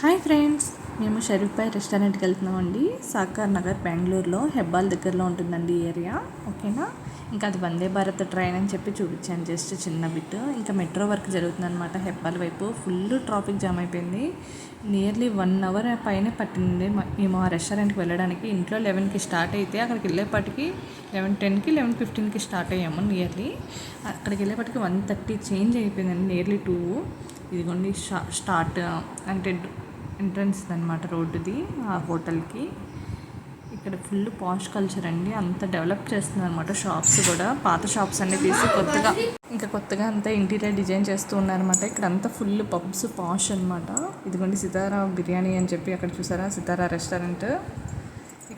Hi friends మేము షరీఫ్ రెస్టారెంట్కి వెళ్తున్నామండి. సాకార్ నగర్ బెంగళూరులో హెబ్బాల్ దగ్గరలో ఉంటుందండి ఈ ఏరియా. ఓకేనా? ఇంకా అది వందే భారత్ ట్రైన్ అని చెప్పి చూపించాను జస్ట్ చిన్న బిట్. ఇంకా మెట్రో వర్క్ జరుగుతుందన్నమాట హెబ్బాల్ వైపు. ఫుల్ ట్రాఫిక్ జామ్ అయిపోయింది. నియర్లీ వన్ అవర్ పైనే పట్టింది మేము ఆ రెస్టారెంట్కి వెళ్ళడానికి. ఇంట్లో లెవెన్కి స్టార్ట్ అయితే అక్కడికి వెళ్ళేపాటికి లెవెన్ టెన్కి లెవెన్ ఫిఫ్టీన్కి స్టార్ట్ అయ్యాము నియర్లీ. అక్కడికి వెళ్ళేపాటికి వన్ థర్టీ చేంజ్ అయిపోయిందండి నియర్లీ టూ. ఇదిగోండి స్టార్ట్ అంటే ఎంట్రన్స్ అనమాట రోడ్డుది ఆ హోటల్కి. ఇక్కడ ఫుల్ పాష్ కల్చర్ అండి. అంత డెవలప్ చేస్తుంది అనమాట షాప్స్ కూడా. పాత షాప్స్ అన్ని తీసి కొత్తగా ఇంకా కొత్తగా అంతా ఇంటీరియర్ డిజైన్ చేస్తూ ఉన్నారనమాట ఇక్కడ అంతా ఫుల్ పబ్స్ పాష్ అనమాట ఇదిగోండి సితారా బిర్యానీ అని చెప్పి అక్కడ చూసారా? సితారా రెస్టారెంట్.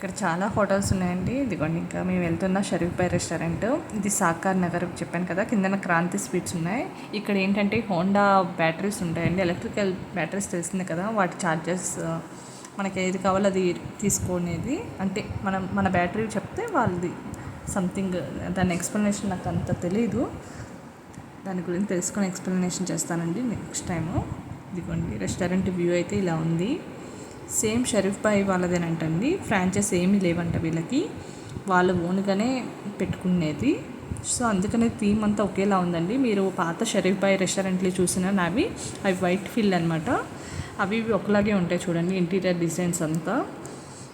ఇక్కడ చాలా హోటల్స్ ఉన్నాయండి. ఇదిగోండి ఇంకా మేము వెళ్తున్న షరీఫ్పై రెస్టారెంట్. ఇది సాకార్ నగర్ చెప్పాను కదా కిందన క్రాంతి స్వీట్స్ ఉన్నాయి. ఇక్కడ ఏంటంటే హోండా బ్యాటరీస్ ఉంటాయండి. ఎలక్ట్రికల్ బ్యాటరీస్ తెలిసింది కదా వాటి ఛార్జెస్ మనకి ఏది కావాలో అది తీసుకునేది. అంటే మనం మన బ్యాటరీ చెప్తే వాళ్ళది సంథింగ్ దాని ఎక్స్ప్లెనేషన్ నాకు అంత తెలియదు దాని గురించి తెలుసుకొని ఎక్స్ప్లెనేషన్ చేస్తానండి నెక్స్ట్ టైము. ఇదిగోండి రెస్టారెంట్ వ్యూ అయితే ఇలా ఉంది. సేమ్ షరీఫ్ బాయ్ వాళ్ళదేనంటండి. ఫ్రాంచైజ్ ఏమీ లేవంట వీళ్ళకి. వాళ్ళు ఓన్గానే పెట్టుకునేది. సో అందుకనే థీమ్ అంతా ఒకేలా ఉందండి. మీరు పాత షరీఫ్ బాయ్ రెస్టారెంట్లు చూసిన నావి అవి వైట్ ఫీల్డ్ అనమాట అవి ఇవి ఒకలాగే ఉంటాయి చూడండి ఇంటీరియర్ డిజైన్స్ అంతా.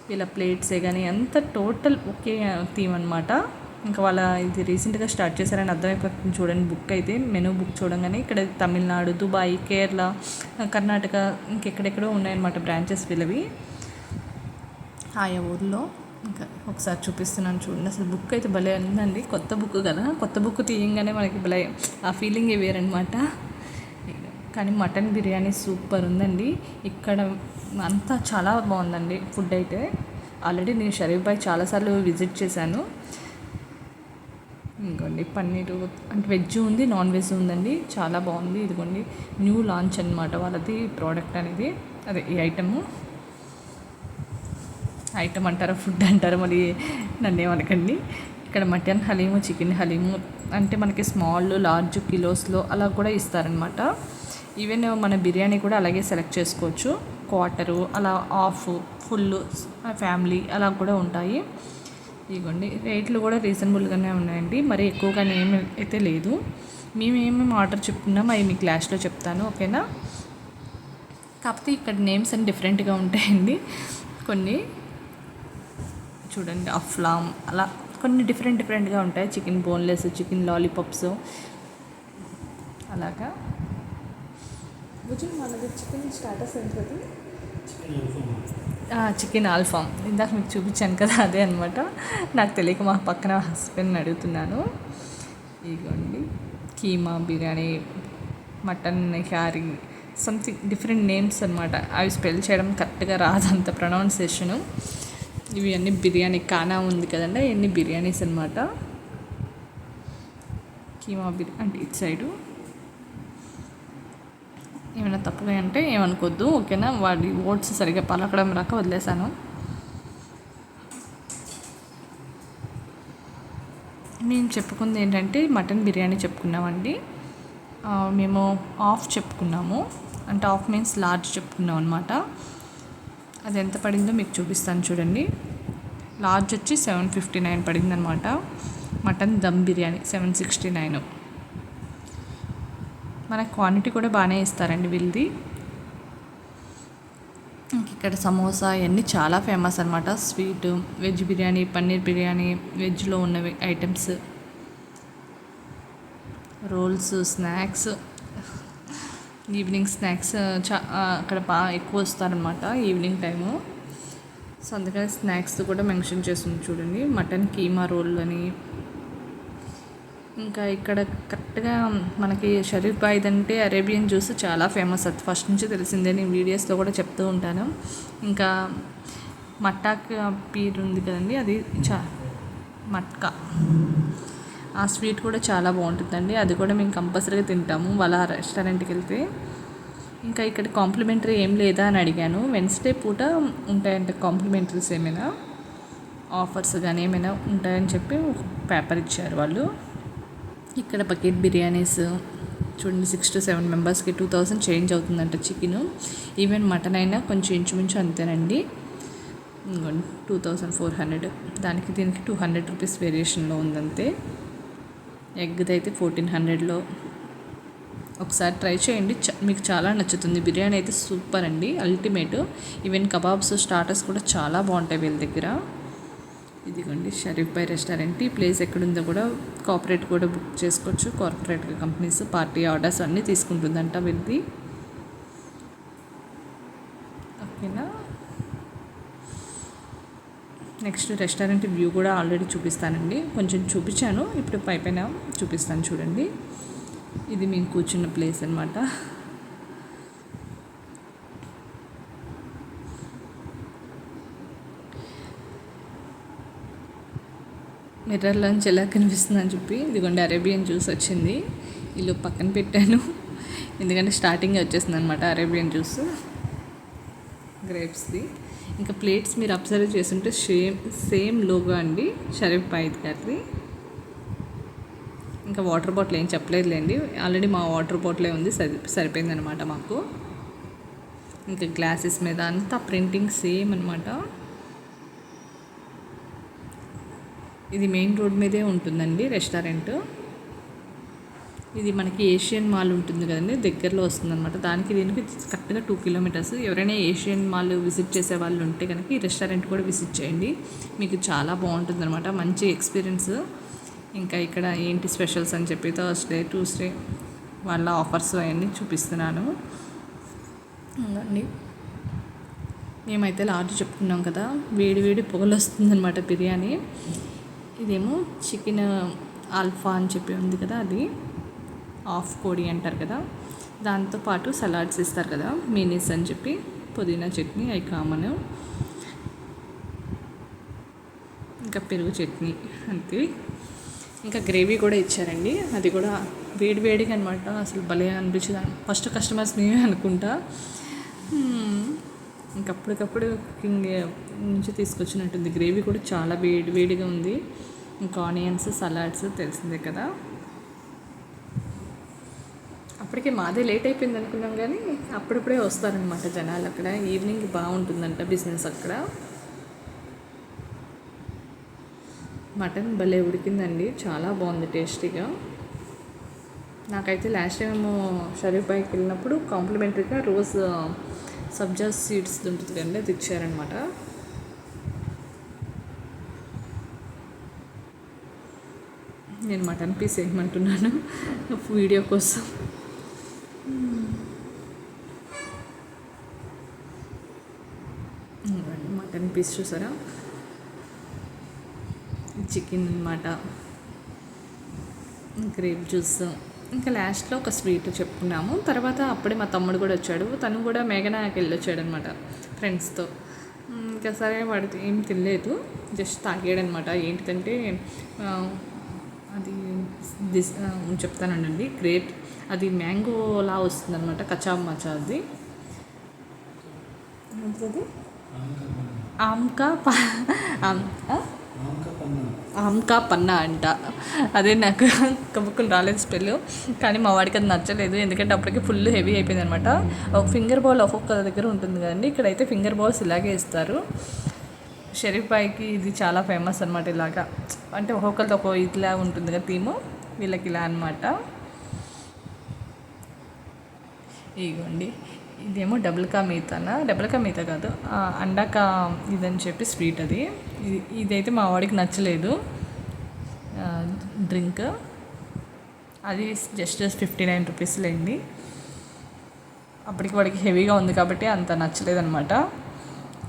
వీళ్ళ ప్లేట్సే కానీ అంత టోటల్ ఒకే థీమ్ అనమాట ఇంకా వాళ్ళ ఇది రీసెంట్గా స్టార్ట్ చేశారని అర్థమైపోతుంది చూడండి. బుక్ అయితే మెనూ బుక్ చూడంగానే ఇక్కడ తమిళనాడు దుబాయ్ కేరళ కర్ణాటక ఇంకెక్కడెక్కడో ఉన్నాయన్నమాట బ్రాంచెస్ వీళ్ళవి. ఆయా ఊర్లో ఇంకా ఒకసారి చూపిస్తున్నాను చూడండి. అసలు బుక్ అయితే భలే ఉందండి. కొత్త బుక్ కదా. కొత్త బుక్ తీయంగానే మనకి భలే ఆ ఫీలింగ్ వేరనమాట కానీ మటన్ బిర్యానీ సూపర్ ఉందండి. ఇక్కడ అంతా చాలా బాగుందండి ఫుడ్ అయితే. ఆల్రెడీ నేను షరీఫ్ బాయ్ చాలాసార్లు విజిట్ చేశాను. ఇంకోండి పన్నీరు అంటే వెజ్ ఉంది నాన్ వెజ్ ఉందండి చాలా బాగుంది. ఇదిగోండి న్యూ లాంచ్ అనమాట వాళ్ళది ప్రోడక్ట్ అనేది. అదే ఈ ఐటము. ఐటమ్ అంటారా ఫుడ్ అంటారా మరి నన్ను ఏమనకండి. ఇక్కడ మటన్ హలీము చికెన్ హలీము అంటే మనకి స్మాల్ లార్జ్ కిలోస్లో అలా కూడా ఇస్తారనమాట ఈవెన్ మన బిర్యానీ కూడా అలాగే సెలెక్ట్ చేసుకోవచ్చు. క్వార్టరు అలా హాఫ్ ఫుల్ ఫ్యామిలీ అలా కూడా ఉంటాయి. ఇదిగోండి రేట్లు కూడా రీజనబుల్గానే ఉన్నాయండి. మరి ఎక్కువగా ఏమి అయితే లేదు. మేము ఏమేమి ఆర్డర్ చెప్తున్నాం అవి మీ క్లాస్లో చెప్తాను ఓకేనా? కాకపోతే ఇక్కడ నేమ్స్ అన్ని డిఫరెంట్గా ఉంటాయండి. కొన్ని చూడండి అఫ్లామ్ అలా కొన్ని డిఫరెంట్ డిఫరెంట్గా ఉంటాయి. చికెన్ బోన్లెస్ చికెన్ లాలీపాప్స్ అలాగా. మనది చికెన్ స్టార్టర్స్ ఎంత చికెన్ ఆల్ఫామ్ ఇందాక మీకు చూపించాను కదా అదే అనమాట నాకు తెలియక మా పక్కన హస్బెండ్ని అడుగుతున్నాను. ఇదిగోండి. Keema biryani mutton curry something different names అనమాట అవి స్పెల్ చేయడం కరెక్ట్గా రాదు అంత ఇవి అన్ని బిర్యానీ కానా ఉంది కదండి అవన్నీ బిర్యానీస్ అనమాట కీమా బిర్యానీ అంటే ఇటు సైడు. ఏమైనా తప్పుగా అంటే ఏమనుకోద్దు ఓకేనా? వాడి ఓట్స్ సరిగ్గా పలకడం రాక వదిలేశాను. మేము చెప్పుకుంది ఏంటంటే మటన్ బిర్యానీ చెప్పుకున్నామండి. మేము ఆఫ్ చెప్పుకున్నాము. అంటే ఆఫ్ మీన్స్ లార్జ్ చెప్పుకున్నాం అనమాట అది ఎంత పడిందో మీకు చూపిస్తాను చూడండి. లార్జ్ వచ్చి సెవెన్ ఫిఫ్టీ నైన్ పడింది అనమాట mutton dum biryani seven sixty nine. మన క్వాంటిటీ కూడా బాగానే ఇస్తారండి వీళ్ళది. ఇక్కడ సమోసా ఇవన్నీ చాలా ఫేమస్ అనమాట స్వీట్ వెజ్ బిర్యానీ పన్నీర్ బిర్యానీ వెజ్లో ఉన్నవి items. Rolls snacks. Evening snacks చా అక్కడ బాగా ఎక్కువ వస్తారనమాట ఈవినింగ్ టైము. సో అందుకని స్నాక్స్ కూడా మెన్షన్ చేస్తుంది చూడండి. మటన్ కీమా రోల్ అని ఇంకా ఇక్కడ కరెక్ట్గా మనకి షరీఫ్ బాయ్ అంటే అరేబియన్ జ్యూస్ చాలా ఫేమస్. అది ఫస్ట్ నుంచి తెలిసిందే. నేను వీడియోస్లో కూడా చెప్తూ ఉంటాను. ఇంకా మట్టాక్ పీర్ ఉంది కదండి అది చా మట్కా. ఆ స్వీట్ కూడా చాలా బాగుంటుందండి. అది కూడా మేము కంపల్సరీగా తింటాము వాళ్ళ రెస్టారెంట్కి వెళ్తే ఇంకా ఇక్కడ కాంప్లిమెంటరీ ఏం లేదా అని అడిగాను. వెన్స్డే పూట ఉంటాయంట కాంప్లిమెంటరీస్ ఏమైనా? ఆఫర్స్ కానీ ఏమైనా ఉంటాయని చెప్పి ఒక పేపర్ ఇచ్చారు వాళ్ళు. ఇక్కడ బకెట్ బిర్యానీస్ చూడండి సిక్స్ టు సెవెన్ మెంబర్స్కి టూ థౌసండ్ చేంజ్ అవుతుందంట చికెన్ ఈవెన్ మటన్ అయినా కొంచెం ఇంచుమించు అంతేనండి. టూ థౌసండ్ ఫోర్ హండ్రెడ్ దానికి దీనికి టూ హండ్రెడ్ రూపీస్ వేరియేషన్లో ఉందంతే. ఎగ్ది అయితే ఫోర్టీన్ హండ్రెడ్లో ఒకసారి ట్రై చేయండి చ- మీకు చాలా నచ్చుతుంది. బిర్యానీ అయితే సూపర్ అండి అల్టిమేట్ ఈవెన్ కబాబ్స్ స్టార్టర్స్ కూడా చాలా బాగుంటాయి వీళ్ళ దగ్గర. ఇదిగోండి షరీఫ్ బై రెస్టారెంట్. ఈ ప్లేస్ ఎక్కడుందో కూడా కార్పొరేట్ కూడా బుక్ చేసుకోవచ్చు. కార్పొరేట్ కంపెనీస్ పార్టీ ఆర్డర్స్ అన్నీ తీసుకుంటుందంట వీళ్ళది. ఓకేనా? నెక్స్ట్ రెస్టారెంట్ వ్యూ కూడా ఆల్రెడీ చూపిస్తానండి. కొంచెం చూపించాను. ఇప్పుడు పైపైన చూపిస్తాను చూడండి. ఇది మేము కూర్చున్న ప్లేస్ అనమాట మిర్రర్లోంచి ఎలా కనిపిస్తుందని చెప్పి ఇదిగోండి అరేబియన్ జ్యూస్ వచ్చింది. ఇల్లు పక్కన పెట్టాను. ఎందుకంటే స్టార్టింగ్ వచ్చేసింది అనమాట అరేబియన్ జ్యూస్. గ్రేప్స్ది. ఇంకా ప్లేట్స్ మీరు అబ్జర్వ్ చేస్తుంటే సేమ్ సేమ్ లోగో అండి షరీఫ్ పాయిద్ గారిది. ఇంకా వాటర్ బాటిల్ ఏం చెప్పలేదులేండి. ఆల్రెడీ మా వాటర్ బాటిలే ఉంది సరి సరిపోయిందనమాట మాకు. ఇంకా గ్లాసెస్ మీద అంతా ప్రింటింగ్ సేమ్ అనమాట ఇది మెయిన్ రోడ్ మీదే ఉంటుందండి రెస్టారెంట్. ఇది మనకి ఏషియన్ మాల్ ఉంటుంది కదండి దగ్గరలో వస్తుందన్నమాట. దానికి దీనికి కరెక్ట్గా టూ కిలోమీటర్స్ ఎవరైనా ఏషియన్ మాల్ విజిట్ చేసే వాళ్ళు ఉంటే కనుక ఈ రెస్టారెంట్ కూడా విజిట్ చేయండి. మీకు చాలా బాగుంటుంది అనమాట మంచి ఎక్స్పీరియన్స్ ఇంకా ఇక్కడ ఏంటి స్పెషల్స్ అని చెప్పి థర్స్డే ట్యూస్డే వాళ్ళ ఆఫర్స్ అవన్నీ చూపిస్తున్నాను. అండి మేమైతే లార్జ్ చెప్పుకున్నాం కదా వేడి వేడి పొగలు వస్తుందన్నమాట బిర్యానీ. ఇదేమో చికెన్ ఆల్ఫా అని చెప్పి ఉంది కదా అది. ఆఫ్ కోడి అంటారు కదా. దాంతోపాటు సలాడ్స్ ఇస్తారు కదా మీనీస్ అని చెప్పి పుదీనా చట్నీ అవి కామన్ ఇంకా పెరుగు చట్నీ అంతే. ఇంకా గ్రేవీ కూడా ఇచ్చారండి. అది కూడా వేడి వేడిగా అనమాట అసలు భలే అనిపించింది. ఫస్ట్ కస్టమర్స్ మేమే అనుకుంటా. మనకి ఇంకా అప్పటికప్పుడు కుకింగ్ నుంచి తీసుకొచ్చినట్టుంది. గ్రేవీ కూడా చాలా వేడి వేడిగా ఉంది. ఇంకా ఆనియన్స్ సలాడ్స్ తెలిసిందే కదా. అప్పటికే మాదే లేట్ అయిపోయింది అనుకున్నాం కానీ అప్పుడప్పుడే వస్తారనమాట జనాలు అక్కడ. ఈవినింగ్ బాగుంటుందంట బిజినెస్ అక్కడ. మటన్ భలే ఉడికిందండి. చాలా బాగుంది టేస్టీగా. నాకైతే లాస్ట్ టైం షరీఫ్ బాయ్కి వెళ్ళినప్పుడు కాంప్లిమెంటరీగా రోజ్ సబ్జా సీడ్స్ ఉంటుంది కండి అది ఇచ్చారనమాట నేను మటన్ పీస్ వేయమంటున్నాను వీడియో కోసం. మటన్ పీస్ చూసారా? చికెన్ అన్నమాట గ్రేప్ జ్యూస్. ఇంకా లాస్ట్లో ఒక స్వీట్ చెప్పుకున్నాము. తర్వాత అప్పుడే మా తమ్ముడు కూడా వచ్చాడు. తను కూడా మేఘనాకి వెళ్ళి వచ్చాడు అనమాట ఫ్రెండ్స్తో ఇంకా సరే వాడికి ఏం తినలేదు. జస్ట్ తాగాడనమాట. ఏంటిదంటే అది దిస్ చెప్తానండి గ్రేప్ అది మ్యాంగోలా వస్తుందన్నమాట కచాబ్ మచా అది. ఆమ్కా ప ఆమ్ ఆ? ఆమ్కా పన్నా అంట. అదే నాకు కమ్ముకుని రాలేదు స్పెల్ కానీ మా వాడికి అది నచ్చలేదు. ఎందుకంటే అప్పటికి ఫుల్ హెవీ అయిపోయింది అనమాట ఒక ఫింగర్ బాల్ ఒక్కొక్క దగ్గర ఉంటుంది కదండి. ఇక్కడైతే ఫింగర్ బాల్స్ ఇలాగే ఇస్తారు. షరీఫ్ బాయ్కి ఇది చాలా ఫేమస్ అనమాట ఇలాగా. అంటే ఒక్కొక్కరితో ఒక్కో ఇట్లా ఉంటుంది కదా థీము. వీళ్ళకి ఇలా అనమాట ఇగోండి. ఇదేమో డబుల్ కా మీతానా డబుల్ కా మీతా కాదు. అండాకా ఇదని చెప్పి స్వీట్ అది. ఇది ఇదైతే మా వాడికి నచ్చలేదు. డ్రింక్. అది జస్ట్ ఫిఫ్టీ నైన్ రూపీస్ లేండి అప్పటికి వాడికి హెవీగా ఉంది కాబట్టి అంత నచ్చలేదనమాట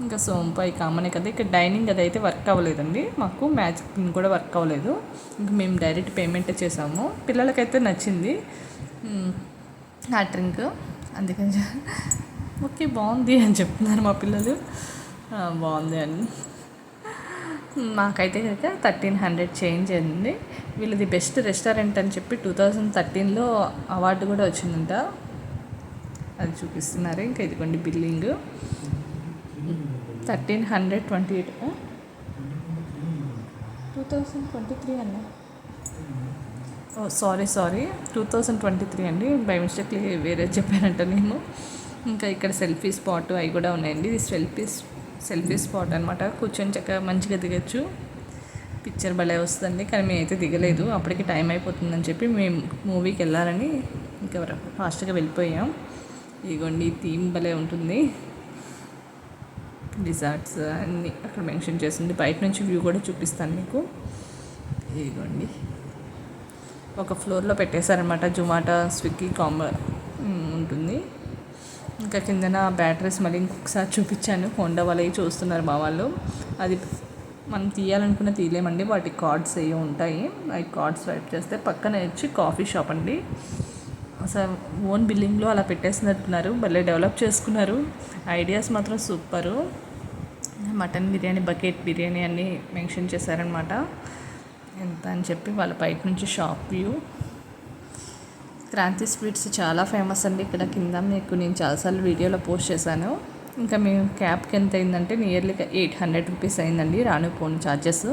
ఇంకా సోంపాయి కామనే కదా. ఇక్కడ డైనింగ్ అది అయితే వర్క్ అవ్వలేదండి. మాకు మ్యాజిక్ పిన్ కూడా వర్క్ అవ్వలేదు. ఇంకా మేము డైరెక్ట్ పేమెంట్ చేసాము. పిల్లలకైతే నచ్చింది. ఆ డ్రింక్. అందుకని ఓకే బాగుంది అని చెప్తున్నారు మా పిల్లలు. బాగుంది అని మాకైతే కనుక థర్టీన్ హండ్రెడ్ చేంజ్ అయింది. వీళ్ళది బెస్ట్ రెస్టారెంట్ అని చెప్పి టూ థౌజండ్ థర్టీన్లో అవార్డు కూడా వచ్చిందంట. అది చూపిస్తున్నారు. ఇంకా ఇదిగోండి billing. Thirteen hundred twenty eight two thousand twenty three అన్నా. Sorry sorry two thousand twenty three అండి. బై మిస్టేక్లీ వేరే చెప్పానంట నేను ఇంకా ఇక్కడ సెల్ఫీ స్పాట్ అవి కూడా ఉన్నాయండి. ఇది సెల్ఫీ సెల్ఫీ స్పాట్ అనమాట కూర్చొని చక్కగా మంచిగా దిగచ్చు. పిక్చర్ భలే వస్తుందండి. కానీ మేమైతే దిగలేదు. అప్పటికి టైం అయిపోతుందని చెప్పి మేము మూవీకి వెళ్ళాలని ఇంకా ఫాస్ట్గా వెళ్ళిపోయాం. ఇదిగోండి థీమ్ భలే ఉంటుంది. డిజార్ట్స్ అన్నీ అక్కడ మెన్షన్ చేసింది. బయట నుంచి వ్యూ కూడా చూపిస్తాను మీకు. ఇదిగోండి. ఒక ఫ్లోర్లో పెట్టేశారనమాట జొమాటో స్విగ్గీ కాంబో ఉంటుంది. ఇంకా కిందన బ్యాటరీస్ మళ్ళీ ఇంకొకసారి చూపించాను. హోండా వాళ్ళవి చూస్తున్నారు మా వాళ్ళు. అది మనం తీయాలనుకున్న తీయలేమండి. వాటి కార్డ్స్ అవి ఉంటాయి. అవి కార్డ్స్ స్వైప్ చేస్తే పక్కన వచ్చి కాఫీ షాప్ అండి. అసలు ఓన్ బిల్డింగ్లో అలా పెట్టేసినట్టున్నారు భలే డెవలప్ చేసుకున్నారు. ఐడియాస్ మాత్రం super. Mutton biryani bucket biryani అన్నీ మెన్షన్ చేశారనమాట ఎంత అని చెప్పి వాళ్ళ బయట నుంచి షాప్ వ్యూ. క్రాంతి స్వీట్స్ చాలా ఫేమస్ అండి ఇక్కడ కింద. మీకు నేను చాలాసార్లు వీడియోలో పోస్ట్ చేశాను. ఇంకా మేము క్యాబ్కి ఎంత అయిందంటే నియర్లీ ఎయిట్ హండ్రెడ్ రూపీస్ అయిందండి రాను పోను ఛార్జెస్